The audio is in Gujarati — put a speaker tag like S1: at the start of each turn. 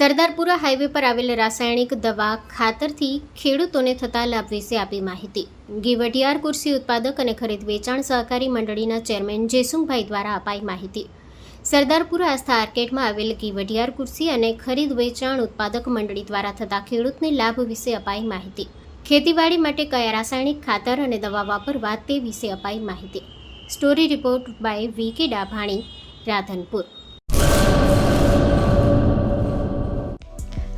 S1: સરદારપુરા હાઈવે પર આવેલ રાસાયણિક દવા ખાતરથી ખેડૂતોને થતા લાભ વિશે આપી માહિતી. ગીવટિયાર કુર્સી ઉત્પાદક અને ખરીદ વેચાણ સહકારી મંડળીના ચેરમેન જેસુંગભાઈ દ્વારા અપાઈ માહિતી. સરદારપુરા આસ્થા આર્કેટમાં આવેલ ગીવટિયાર કુર્સી અને ખરીદ વેચાણ ઉત્પાદક મંડળી દ્વારા થતા ખેડૂતને લાભ વિશે અપાઈ માહિતી. ખેતીવાડી માટે કયા રાસાયણિક ખાતર અને દવા વાપરવા તે વિશે અપાઈ માહિતી. સ્ટોરી રિપોર્ટ બાય વી કે ડાભાણી, રાધનપુર.